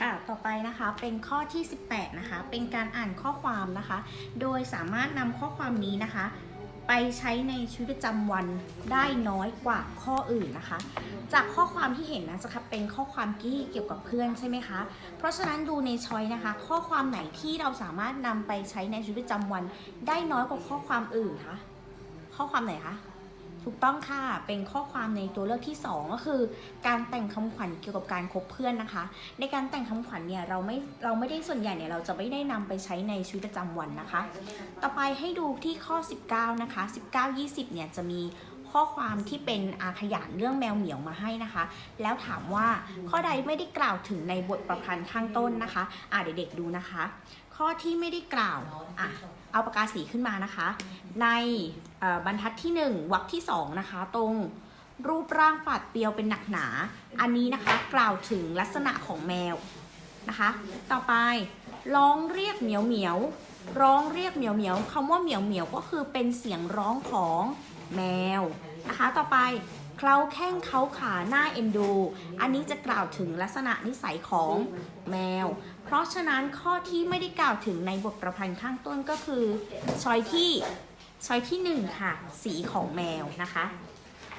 ค่ะ ต่อไปนะคะเป็นข้อที่ 18 นะคะ เป็นการอ่านข้อความนะคะ โดยสามารถนำข้อความนี้นะคะ ไปใช้ในชีวิตประจำวันได้น้อยกว่าข้ออื่นนะคะ จากข้อความที่เห็นนะจะครับเป็นข้อความที่เกี่ยวกับเพื่อนใช่ไหมคะ เพราะฉะนั้นดูในช้อยนะคะ ข้อความไหนที่เราสามารถนำไปใช้ในชีวิตประจำวัน ได้น้อยกว่าข้อความอื่นคะ ข้อความไหนคะ ถูกต้องค่ะ เป็นข้อความในตัวเลือกที่ 2 ก็คือ การแต่งคำขวัญเกี่ยวกับการคบเพื่อนนะคะ ในการแต่งคำขวัญเนี่ยเราไม่เราไม่ได้ส่วนใหญ่เนี่ยเราจะไม่ได้นำไปใช้ในชีวิตประจำวันนะคะ ต่อไปให้ดูที่ข้อ 19 นะคะ 19 20 เนี่ยจะมี ข้อความที่เป็นอาขยานเรื่องแมวเหมียวมาให้นะคะ แล้วถามว่าข้อใดไม่ได้กล่าวถึงในบทประพันธ์ข้างต้นนะคะอ่าเด็กๆดูนะคะ ข้อที่ไม่ได้กล่าวอะเอาปากกาสีขึ้นมานะคะ ในบรรทัดที่ 1วรรคที่2นะคะตรงรูปร่างปาดเปรียวเป็นหนักหนา อันนี้นะคะกล่าวถึงลักษณะของแมวนะคะ ต่อไปร้องเรียกเหมียวเหมียวร้องเรียกเหมียวเหมียวคำว่าเหมียวเหมียวก็คือเป็นเสียงร้องของ แมวนะคะ ต่อไปเคล้าแข้งเคาขาหน้าเอ็นดู อันนี้จะกล่าวถึงลักษณะนิสัยของแมว เพราะฉะนั้นข้อที่ไม่ได้กล่าวถึงในบทประพันธ์ข้างต้นก็คือช้อยที่ช้อยที่ 1 ค่ะ สีของแมวนะคะ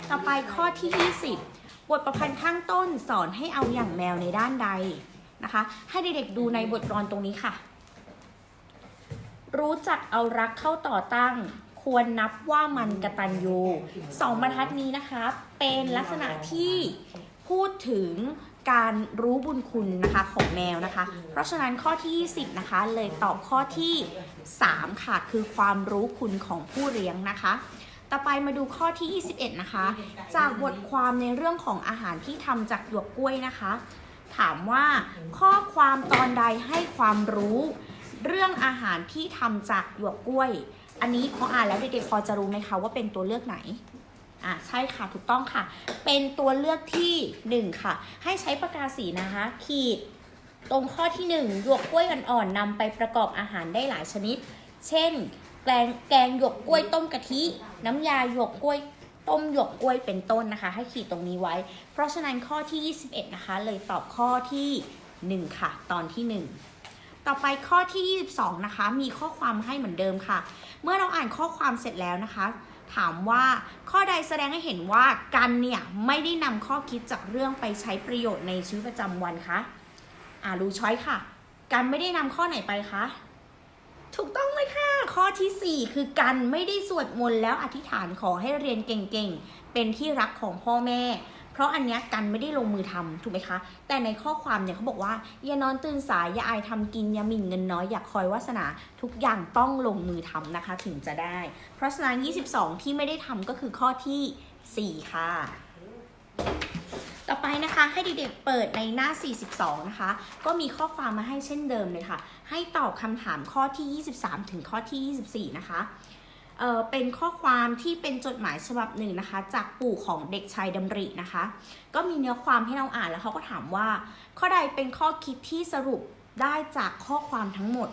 ต่อไปข้อที่ 20 บทประพันธ์ข้างต้นสอนให้เอาอย่างแมวในด้านใดนะคะ ให้เด็กๆดูในบทกลอนตรงนี้ค่ะ รู้จักเอารักเข้าต่อตั้ง ควรนับว่ามันกระตันยูสองบรรทัดนี้นะคะ เป็นลักษณะที่พูดถึงการรู้บุญคุณนะคะของแมวนะคะ เพราะฉะนั้นข้อที่ 20 นะคะ เลยตอบข้อที่ 3 ค่ะ คือความรู้คุณของผู้เลี้ยงนะคะ ต่อไปมาดูข้อที่ 21 นะคะ จากบทความในเรื่องของอาหารที่ทำจากหยวกกล้วยนะคะ ถามว่าข้อความตอนใดให้ความรู้ เรื่องอาหารที่ทำจากหยวกกล้วย อันนี้พออ่านแล้วเด็กๆพอจะรู้ไหมคะว่าเป็นตัวเลือกไหนอะใช่ค่ะถูกต้องค่ะ เป็นตัวเลือกที่ 1 ค่ะ ให้ใช้ปากกาสีนะคะ ขีดตรงข้อที่ 1 หยวกกล้วยอ่อนๆนำไปประกอบอาหารได้หลายชนิด เช่น แกงแกงหยวกกล้วยต้มกะทิ น้ำยาหยวกกล้วยต้มหยวกกล้วยเป็นต้นนะคะ ให้ขีดตรงนี้ไว้ เพราะฉะนั้นข้อที่ 21 นะคะ เลยตอบข้อที่ 1 ค่ะ ตอนที่ 1 ต่อไปข้อที่ 22 นะคะ มีข้อความให้เหมือนเดิมค่ะ เมื่อเราอ่านข้อความเสร็จแล้วนะคะ ถามว่าข้อใดแสดงให้เห็นว่ากันเนี่ย ไม่ได้นำข้อคิดจากเรื่องไปใช้ประโยชน์ในชีวิตประจำวันคะอ่ารู้ช้อยค่ะ กันไม่ได้นำข้อไหนไปคะถูกต้องเลยค่ะ ข้อทีสี่4 คือกันไม่ได้สวดมนต์แล้วอธิษฐานขอให้เรียนเก่งๆ เป็นที่รักของพ่อแม่ เพราะอันเนี้ยกันไม่ได้ลงมือทำถูกไหมคะ แต่ในข้อความเนี่ยเขาบอกว่าอย่านอนตื่นสายอย่าอายทำกินอย่าหมิ่นเงินน้อยอย่าคอยวาสนาทุกอย่างต้องลงมือทำนะคะ ถึงจะได้ เพราะฉะนั้น 22 ที่ไม่ได้ทำก็คือข้อที่ 4 ค่ะต่อไปนะคะให้เด็กๆเปิดในหน้า 42 นะคะ ก็มีข้อความมาให้เช่นเดิมเลยค่ะ ให้ตอบคำถามข้อที่ 23 ถึงข้อที่ 24 นะคะ เออเป็นข้อความที่เป็นจดหมายฉบับหนึ่งนะคะ จากปู่ของเด็กชายดำรินะคะ ก็มีเนื้อความให้เราอ่านแล้วเขาก็ถามว่า ข้อใดเป็นข้อคิดที่สรุปได้จากข้อความทั้งหมด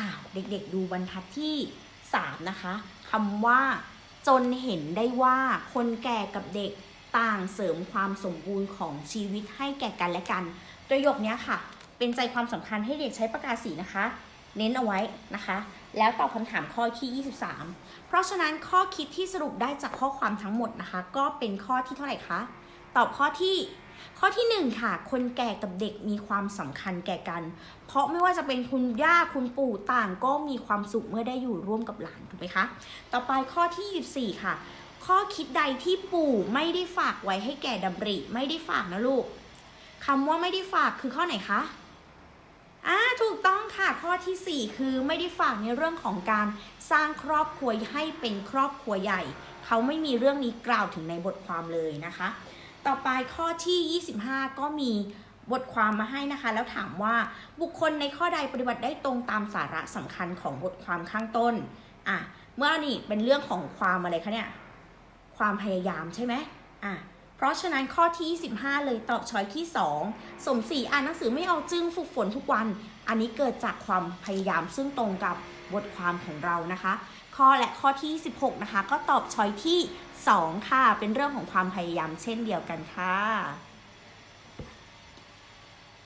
อ้าวเด็กๆ ดูบรรทัดที่ 3 นะคะคำว่า จนเห็นได้ว่าคนแก่กับเด็กต่างเสริมความสมบูรณ์ของชีวิตให้แก่กันและกัน ประโยคนี้ค่ะ เป็นใจความสำคัญให้เด็กใช้ปากกาสีนะคะ เน้นเอาไว้นะคะ แล้วตอบคำถามข้อที่ 23 เพราะฉะนั้นข้อคิดที่สรุปได้จากข้อความทั้งหมดนะคะ ก็เป็นข้อที่เท่าไหร่คะ ตอบข้อที่ข้อที่ 1 ค่ะ คนแก่กับเด็กมีความสำคัญแก่กัน เพราะไม่ว่าจะเป็นคุณย่าคุณปู่ต่างก็มีความสุขเมื่อได้อยู่ร่วมกับหลานถูกไหมคะ ต่อไปข้อที่ 24 ค่ะ ข้อคิดใดที่ปู่ไม่ได้ฝากไว้ให้แก่ดำริ ไม่ได้ฝากนะลูกคำว่าไม่ได้ฝากคือข้อไหนคะ อ่าถูกต้องค่ะข้อทีสี่ 4 คือไม่ได้ฝากในเรื่องของการสร้างครอบครัวให้เป็นครอบครัวใหญ่ เขาไม่มีเรื่องนี้กล่าวถึงในบทความเลยนะคะ ต่อไปข้อที่ 25 ก็มีบทความมาให้นะคะ แล้วถามว่าบุคคลในข้อใดปฏิบัติได้ตรงตามสาระสำคัญของบทความข้างต้นอะเมื่อนี่เป็นเรื่องของความอะไรคะเนี่ยความพยายามใช่ไหมอะ เพราะฉะนั้นข้อที่ 25 เลยตอบช้อยที่ 2 สมศรีอ่านหนังสือไม่เอาจึงฝึกฝนทุกวัน อันนี้เกิดจากความพยายามซึ่งตรงกับบทความของเรานะคะ ข้อและข้อที่ 16 นะคะ ก็ตอบช้อยที่ 2 ค่ะ เป็นเรื่องของความพยายามเช่นเดียวกันค่ะ